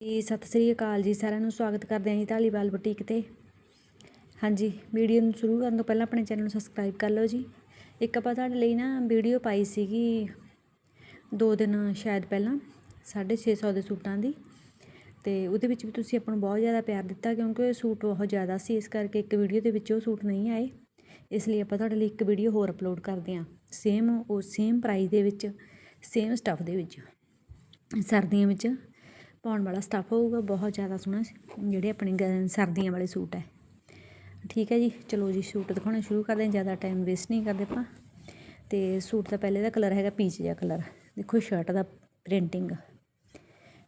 ਜੀ, ਸਤਿ ਸ੍ਰੀ ਅਕਾਲ ਜੀ, ਸਾਰਿਆਂ ਨੂੰ ਸਵਾਗਤ ਕਰਦੇ ਹਾਂ ਜੀ ਢਾਲੀਵਾਲ ਬੁਟੀਕ ਤੇ। ਹਾਂਜੀ ਵੀਡੀਓ ਨੂੰ ਸ਼ੁਰੂ ਕਰਨ ਤੋਂ ਪਹਿਲਾਂ ਆਪਣੇ ਚੈਨਲ ਨੂੰ ਸਬਸਕ੍ਰਾਈਬ ਕਰ ਲਓ ਜੀ। ਇੱਕ ਆਪਾਂ ਤੁਹਾਡੇ ਲਈ ਨਾ ਵੀਡੀਓ ਪਾਈ ਸੀਗੀ ਦੋ ਦਿਨ ਸ਼ਾਇਦ ਪਹਿਲਾਂ 650 ਦੇ ਸੂਟਾਂ ਦੀ। ਤੇ ਉਹਦੇ ਵਿੱਚ ਵੀ ਤੁਸੀਂ ਆਪਾਂ ਨੂੰ ਬਹੁਤ ਜ਼ਿਆਦਾ ਪਿਆਰ ਦਿੱਤਾ ਕਿਉਂਕਿ ਉਹ ਸੂਟ ਬਹੁਤ ਜ਼ਿਆਦਾ ਸੀ, ਇਸ ਕਰਕੇ ਇੱਕ ਵੀਡੀਓ ਦੇ ਵਿੱਚ ਉਹ ਸੂਟ ਨਹੀਂ ਆਏ। ਇਸ ਲਈ ਆਪਾਂ ਤੁਹਾਡੇ ਲਈ ਇੱਕ ਵੀਡੀਓ ਹੋਰ ਅਪਲੋਡ ਕਰਦੇ ਹਾਂ ਸੇਮ ਉਹ ਸੇਮ ਪ੍ਰਾਈਸ ਦੇ ਵਿੱਚ ਸੇਮ ਸਟੱਫ ਦੇ ਵਿੱਚ, ਸਰਦੀਆਂ ਵਿੱਚ। ਪਾਉਣ ਵਾਲਾ ਸਟੱਫ ਹੋਊਗਾ, ਬਹੁਤ ਜ਼ਿਆਦਾ ਸੋਹਣਾ ਜਿਹੜੇ ਆਪਣੇ ਗ- ਸਰਦੀਆਂ ਵਾਲੇ ਸੂਟ ਹੈ। ਠੀਕ ਹੈ ਜੀ, ਚਲੋ ਜੀ, ਸੂਟ ਦਿਖਾਉਣਾ ਸ਼ੁਰੂ ਕਰਦੇ ਹਾਂ, ਜ਼ਿਆਦਾ ਟਾਈਮ ਵੇਸਟ ਨਹੀਂ ਕਰਦੇ ਆਪਾਂ। ਤੇ ਸੂਟ ਦਾ ਪਹਿਲੇ ਦਾ ਕਲਰ ਹੈਗਾ ਪੀਚ ਜਿਹਾ ਕਲਰ ਦੇਖੋ ਸ਼ਰਟ ਦਾ ਪ੍ਰਿੰਟਿੰਗ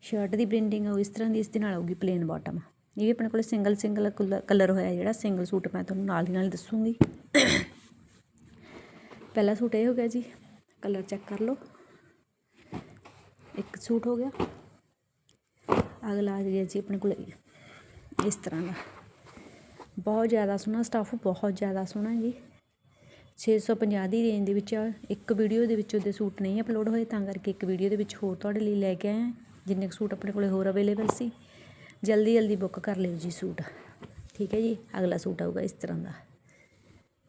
ਸ਼ਰਟ ਦੀ ਪ੍ਰਿੰਟਿੰਗ ਉਹ ਇਸ ਤਰ੍ਹਾਂ ਦੀ, ਇਸ ਦੇ ਨਾਲ ਆਊਗੀ ਪਲੇਨ ਬਾਟਮ ਇਹ ਵੀ ਆਪਣੇ ਕੋਲ ਸਿੰਗਲ ਸਿੰਗਲ ਕਲਰ ਹੋਇਆ ਜਿਹੜਾ ਸਿੰਗਲ ਸੂਟ ਮੈਂ ਤੁਹਾਨੂੰ ਨਾਲ ਦੀ ਨਾਲ ਦੱਸੂਗੀ। ਪਹਿਲਾ ਸੂਟ ਇਹ ਹੋ ਗਿਆ ਜੀ ਕਲਰ ਚੈੱਕ ਕਰ ਲਓ। ਇੱਕ ਸੂਟ ਹੋ ਗਿਆ। ਅਗਲਾ ਆ ਗਿਆ ਜੀ ਆਪਣੇ ਕੋਲ ਇਸ ਤਰ੍ਹਾਂ ਦਾ। ਬਹੁਤ ਜ਼ਿਆਦਾ ਸੋਹਣਾ ਸਟੱਫ ਬਹੁਤ ਜ਼ਿਆਦਾ ਸੋਹਣਾ ਜੀ। 650 ਦੀ ਰੇਂਜ ਦੇ ਵਿੱਚ ਇੱਕ ਵੀਡੀਓ ਦੇ ਵਿੱਚ ਉਹਦੇ ਸੂਟ ਨਹੀਂ ਅਪਲੋਡ ਹੋਏ, ਤਾਂ ਕਰਕੇ ਇੱਕ ਵੀਡੀਓ ਦੇ ਵਿੱਚ ਹੋਰ ਤੁਹਾਡੇ ਲਈ ਲੈ ਕੇ ਆਏ ਹਾਂ, ਜਿੰਨੇ ਕੁ ਸੂਟ ਆਪਣੇ ਕੋਲੇ ਹੋਰ ਅਵੇਲੇਬਲ ਸੀ। ਜਲਦੀ ਜਲਦੀ ਬੁੱਕ ਕਰ ਲਿਓ ਜੀ ਸੂਟ। ਠੀਕ ਹੈ ਜੀ, ਅਗਲਾ ਸੂਟ ਆਊਗਾ ਇਸ ਤਰ੍ਹਾਂ ਦਾ।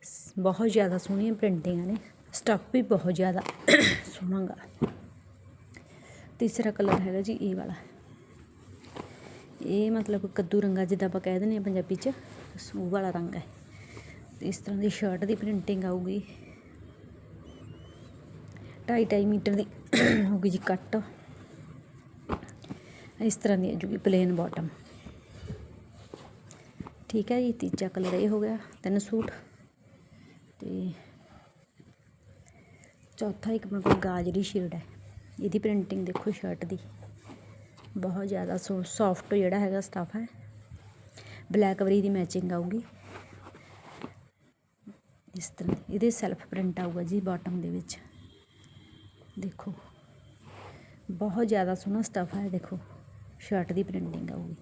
ਸ- ਬਹੁਤ ਜ਼ਿਆਦਾ ਸੋਹਣੀਆਂ ਪ੍ਰਿੰਟਿੰਗਾਂ ਨੇ ਸਟੱਫ ਵੀ ਬਹੁਤ ਜ਼ਿਆਦਾ ਸੋਹਣਾ ਗਾ। ਤੀਸਰਾ ਕਲਰ ਹੈਗਾ ਜੀ ਇਹ ਵਾਲਾ। ਇਹ ਮਤਲਬ ਕੱਦੂ ਰੰਗਾ ਜਿੱਦਾਂ ਆਪਾਂ ਕਹਿ ਦਿੰਦੇ ਹਾਂ ਪੰਜਾਬੀ 'ਚ ਸੂ ਵਾਲਾ ਰੰਗ ਹੈ। ਇਸ ਤਰ੍ਹਾਂ ਦੀ ਸ਼ਰਟ ਦੀ ਪ੍ਰਿੰਟਿੰਗ ਆਊਗੀ। ਢਾਈ ਢਾਈ ਮੀਟਰ ਦੀ ਹੋਊਗੀ ਜੀ ਕੱਟ। ਇਸ ਤਰ੍ਹਾਂ ਦੀ ਆਜੂਗੀ ਪਲੇਨ ਬਾਟਮ ਠੀਕ ਹੈ ਜੀ, ਤੀਜਾ ਕਲਰ ਇਹ ਹੋ ਗਿਆ, ਤਿੰਨ ਸੂਟ। ਤੇ ਚੌਥਾ ਇੱਕ ਆਪਣੇ ਕੋਲ ਗਾਜਰੀ ਸ਼ੇਡ ਹੈ। ਇਹਦੀ ਪ੍ਰਿੰਟਿੰਗ ਦੇਖੋ ਸ਼ਰਟ ਦੀ। ਬਹੁਤ ਜ਼ਿਆਦਾ ਸੋ ਸੌਫਟ ਜਿਹੜਾ ਹੈਗਾ ਸਟੱਫ ਹੈ। ਬਲੈਕ ਵਰੀ ਦੀ ਮੈਚਿੰਗ ਆਊਗੀ। ਇਸ ਤਰ੍ਹਾਂ ਇਹਦੇ ਸੈਲਫ ਪ੍ਰਿੰਟ ਆਊਗਾ ਜੀ ਬਾਟਮ ਦੇ ਵਿੱਚ। ਦੇਖੋ, ਬਹੁਤ ਜ਼ਿਆਦਾ ਸੋਹਣਾ ਸਟੱਫ ਹੈ, ਦੇਖੋ ਸ਼ਰਟ ਦੀ ਪ੍ਰਿੰਟਿੰਗ ਆਊਗੀ।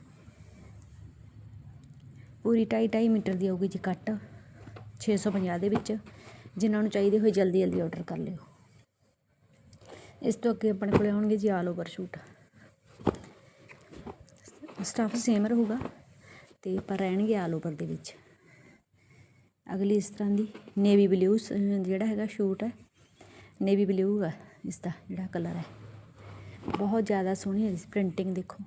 ਪੂਰੀ ਢਾਈ ਢਾਈ ਮੀਟਰ ਦੀ ਆਊਗੀ ਜੀ ਕੱਟ 650 ਦੇ ਵਿੱਚ। ਜਿਨ੍ਹਾਂ ਨੂੰ ਚਾਹੀਦੇ ਹੋਏ ਜਲਦੀ ਜਲਦੀ ਆਰਡਰ ਕਰ ਲਿਓ। ਇਸ ਤੋਂ ਅੱਗੇ ਆਪਣੇ ਕੋਲੇ ਆਉਣਗੇ ਜੀ all over suit stuff same ਰਹੂਗਾ ਤੇ ਪਰ ਰਹਿਣਗੇ ਆਲ ਓਵਰ ਦੇ ਵਿੱਚ। ਅਗਲੀ ਇਸ ਤਰ੍ਹਾਂ ਦੀ ਨੇਵੀ ਬਲੂ ਜਿਹੜਾ ਹੈਗਾ ਸ਼ੂਟ ਹੈ, ਨੇਵੀ ਬਲੂ ਹੈ ਇਸ ਦਾ ਜਿਹੜਾ ਕਲਰ ਹੈ। ਬਹੁਤ ਜ਼ਿਆਦਾ ਸੋਹਣੀ ਹੈ ਪ੍ਰਿੰਟਿੰਗ ਦੇਖੋ।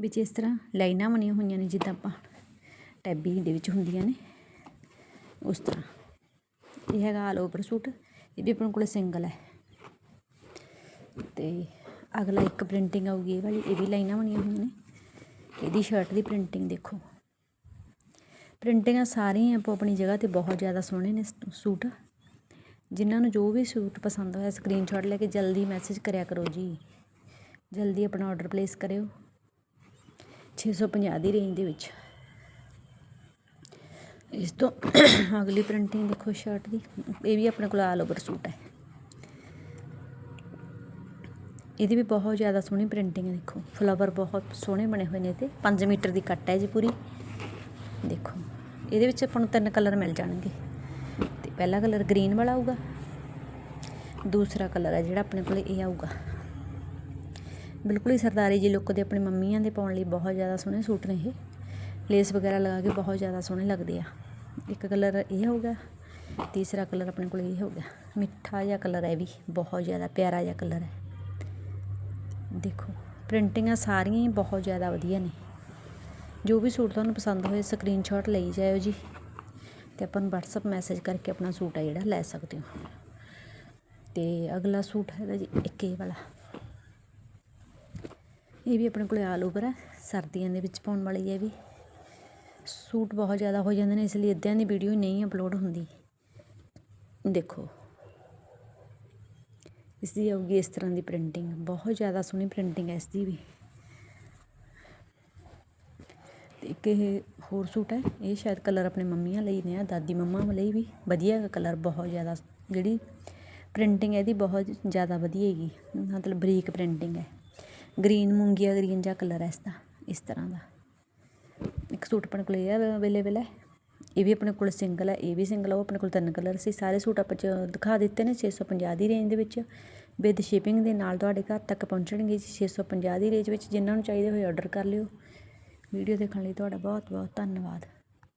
ਵਿੱਚ ਇਸ ਤਰ੍ਹਾਂ ਲਾਈਨਾਂ ਬਣੀਆਂ ਹੋਈਆਂ ਨੇ ਜਿੱਦਾਂ ਆਪਾਂ ਟੈਬੀ ਦੇ ਵਿੱਚ ਹੁੰਦੀਆਂ ਨੇ, ਉਸ ਤਰ੍ਹਾਂ। ਇਹ ਹੈਗਾ ਆਲ ਓਵਰ ਸੂਟ, ਇਹ ਵੀ ਆਪਣੇ ਕੋਲ ਸਿੰਗਲ ਹੈ। ਤੇ ਅਗਲਾ ਇੱਕ ਪ੍ਰਿੰਟਿੰਗ ਆਊਗੀ, ਇਹ ਵਾਲੀ, ਇਹ ਵੀ ਲਾਈਨਾਂ ਬਣੀਆਂ ਹੋਈਆਂ ਨੇ। ਇਹਦੀ ਸ਼ਰਟ ਦੀ ਪ੍ਰਿੰਟਿੰਗ ਦੇਖੋ। ਪ੍ਰਿੰਟਿੰਗਾਂ ਸਾਰੀਆਂ ਆਪੋ ਆਪਣੀ ਜਗ੍ਹਾ ਤੇ ਬਹੁਤ ਜ਼ਿਆਦਾ ਸੋਹਣੇ ਨੇ ਸੂਟ। ਜਿਨ੍ਹਾਂ ਨੂੰ ਜੋ ਵੀ ਸੂਟ ਪਸੰਦ ਹੋਇਆ ਸਕਰੀਨਸ਼ਾਟ ਲੈ ਕੇ ਜਲਦੀ ਮੈਸੇਜ ਕਰਿਆ ਕਰੋ ਜੀ। ਜਲਦੀ ਆਪਣਾ ਆਰਡਰ ਪਲੇਸ ਕਰਿਓ। 650 ਦੀ ਰੇਂਜ ਦੇ ਵਿੱਚ। ਇਸ ਤੋਂ ਅਗਲੀ ਪ੍ਰਿੰਟਿੰਗ ਦੇਖੋ ਸ਼ਰਟ ਦੀ। ਇਹ ਵੀ ਆਪਣੇ ਕੋਲ ਆਲ ਓਵਰ ਸੂਟ ਹੈ। ਇਹਦੀ ਵੀ ਬਹੁਤ ਜ਼ਿਆਦਾ ਸੋਹਣੀ ਪ੍ਰਿੰਟਿੰਗ ਹੈ, ਦੇਖੋ। ਫਲਾਵਰ ਬਹੁਤ ਸੋਹਣੇ ਬਣੇ ਹੋਏ ਨੇ ਤੇ 5 ਮੀਟਰ ਦੀ ਕੱਟ ਹੈ ਜੀ ਪੂਰੀ। ਦੇਖੋ, ਇਹਦੇ ਵਿੱਚ ਆਪਾਂ ਨੂੰ ਤਿੰਨ ਕਲਰ ਮਿਲ ਜਾਣਗੇ। ਤੇ ਪਹਿਲਾ ਕਲਰ ਗ੍ਰੀਨ ਵਾਲਾ ਆਊਗਾ। ਦੂਸਰਾ ਕਲਰ ਹੈ ਜਿਹੜਾ ਆਪਣੇ ਕੋਲ ਇਹ ਆਊਗਾ। ਬਿਲਕੁਲ ਹੀ ਸਰਦਾਰੀ ਜੀ ਲੁੱਕ ਦੇ ਆਪਣੇ ਮੰਮੀਆਂ ਦੇ ਪਾਉਣ ਲਈ ਬਹੁਤ ਜ਼ਿਆਦਾ ਸੋਹਣੇ ਸੂਟ ਨੇ ਇਹ। ਲੇਸ ਵਗੈਰਾ ਲਗਾ ਕੇ ਬਹੁਤ ਜ਼ਿਆਦਾ ਸੋਹਣੇ ਲੱਗਦੇ ਆ। ਇੱਕ ਕਲਰ ਇਹ ਹੋਊਗਾ ਤੀਸਰਾ ਕਲਰ ਆਪਣੇ ਕੋਲ ਇਹ ਹੋਊਗਾ ਮਿੱਠਾ ਜਿਹਾ ਕਲਰ ਹੈ ਵੀ, ਬਹੁਤ ਜ਼ਿਆਦਾ ਪਿਆਰਾ ਜਿਹਾ ਕਲਰ ਹੈ। ਦੇਖੋ, ਪ੍ਰਿੰਟਿੰਗਾਂ ਸਾਰੀਆਂ ਹੀ ਬਹੁਤ ਜ਼ਿਆਦਾ ਵਧੀਆ ਨੇ। ਜੋ ਵੀ ਸੂਟ ਤੁਹਾਨੂੰ ਪਸੰਦ ਹੋਏ ਸਕਰੀਨਸ਼ਾਟ ਲਈ ਜਾਇਓ ਜੀ ਤੇ ਆਪਾਂ ਨੂੰ WhatsApp ਮੈਸੇਜ ਕਰਕੇ ਆਪਣਾ ਸੂਟ ਆ ਜਿਹੜਾ ਲੈ ਸਕਦੇ ਹੋ। ਤੇ ਅਗਲਾ ਸੂਟ ਹੈਗਾ ਜੀ ਇੱਕ ਇਹ ਵਾਲਾ। ਇਹ ਵੀ ਆਪਣੇ ਕੋਲ ਆਲ ਓਵਰ ਹੈ ਸਰਦੀਆਂ ਦੇ ਵਿੱਚ ਪਾਉਣ ਵਾਲੀ ਹੈ ਵੀ। ਸੂਟ ਬਹੁਤ ਜ਼ਿਆਦਾ ਹੋ ਜਾਂਦੇ ਨੇ, ਇਸ ਲਈ ਇੱਦਾਂ ਦੀ ਵੀਡੀਓ ਨਹੀਂ ਅਪਲੋਡ ਹੁੰਦੀ। ਦੇਖੋ ਇਸ ਦੀ ਆਊਗੀ ਇਸ ਤਰ੍ਹਾਂ ਦੀ ਪ੍ਰਿੰਟਿੰਗ ਬਹੁਤ ਜ਼ਿਆਦਾ ਸੋਹਣੀ ਪ੍ਰਿੰਟਿੰਗ ਹੈ ਇਸ ਦੀ ਵੀ। ਇੱਕ ਇਹ ਹੋਰ ਸੂਟ ਹੈ, ਇਹ ਸ਼ਾਇਦ ਕਲਰ ਆਪਣੇ ਮੰਮੀਆਂ ਲਈ ਨੇ ਆ, ਦਾਦੀ ਮੰਮਾ ਲਈ ਵੀ। ਵਧੀਆ ਕਲਰ ਬਹੁਤ ਜ਼ਿਆਦਾ, ਜਿਹੜੀ ਪ੍ਰਿੰਟਿੰਗ ਇਹਦੀ ਬਹੁਤ ਜ਼ਿਆਦਾ ਵਧੀਆ ਹੈਗੀ। ਮਤਲਬ ਬਰੀਕ ਪ੍ਰਿੰਟਿੰਗ ਹੈ। ਗ੍ਰੀਨ ਮੂੰਗੀਆ ਗ੍ਰੀਨ ਜਿਹਾ ਕਲਰ ਹੈ ਇਸ ਦਾ, ਇਸ ਤਰ੍ਹਾਂ ਦਾ। ਇੱਕ ਸੂਟ ਆਪਣੇ ਕੋਲ ਇਹ ਅਵੇਲੇਬਲ ਹੈ। ਇਹ ਵੀ ਆਪਣੇ ਕੋਲ ਸਿੰਗਲ ਹੈ, ਇਹ ਵੀ ਸਿੰਗਲ ਆ ਉਹ ਆਪਣੇ ਕੋਲ ਤਿੰਨ ਕਲਰ ਸੀ। ਸਾਰੇ ਸੂਟ ਆਪਾਂ ਚ ਦਿਖਾ ਦਿੱਤੇ ਨੇ 650 ਦੀ ਰੇਂਜ ਦੇ ਵਿੱਚ। ਵਿਦ ਸ਼ਿਪਿੰਗ ਦੇ ਨਾਲ ਤੁਹਾਡੇ ਘਰ ਤੱਕ ਪਹੁੰਚਣਗੇ ਜੀ 650 ਦੀ ਰੇਂਜ ਵਿੱਚ। ਜਿਨ੍ਹਾਂ ਨੂੰ ਚਾਹੀਦੇ ਹੋਏ ਆਰਡਰ ਕਰ ਲਿਓ। ਵੀਡੀਓ ਦੇਖਣ ਲਈ ਤੁਹਾਡਾ ਬਹੁਤ ਬਹੁਤ ਧੰਨਵਾਦ।